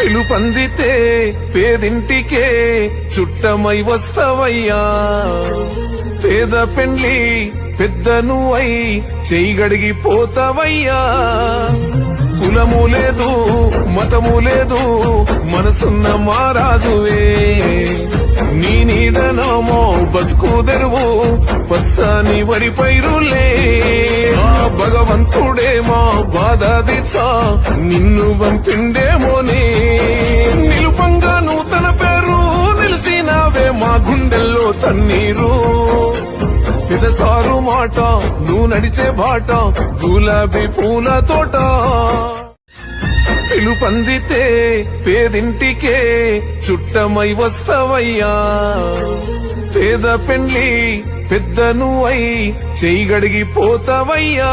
పిలుపందితే పేదింటికే చుట్టమై వస్తవయ్యా. పేద పెండ్లి పెద్దను అయి చెయ్యగడిగి పోతావయ్యా. కులము లేదు మతము లేదు మనసున్న మారాజువే నీ నీడనమో బతుకు తెరువు పచ్చని వరి పైరులే. ఆ భగవంతుడే మా బాధ దిచ్చా నిన్ను పంపిండే తన్నీరు. పెదసారు మాట నువ్వు నడిచే బాట గులాబీ పూల తోట. పిలుపందితే పేదింటికే చుట్టమై వస్తవయ్యా. పేద పెండ్లి పెద్ద నువ్వై చెయ్యగడిగి పోతావయ్యా